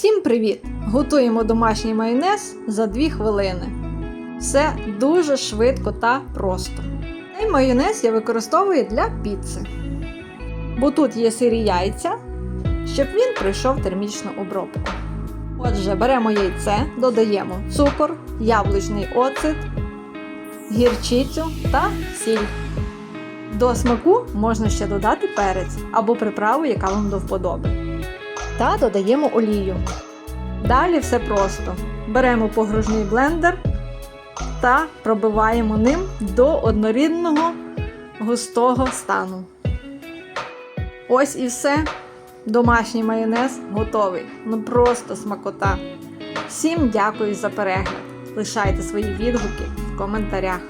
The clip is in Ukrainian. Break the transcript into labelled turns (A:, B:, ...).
A: Всім привіт! Готуємо домашній майонез за 2 хвилини. Все дуже швидко та просто. Цей майонез я використовую для піци. Бо тут є сирі яйця, щоб він пройшов термічну обробку. Отже, беремо яйце, додаємо цукор, яблучний оцет, гірчицю та сіль. До смаку можна ще додати перець або приправу, яка вам до вподоби. Та додаємо олію. Далі все просто. Беремо погружний блендер та пробиваємо ним до однорідного густого стану. Ось і все. Домашній майонез готовий. Ну просто смакота. Всім дякую за перегляд. Лишайте свої відгуки в коментарях.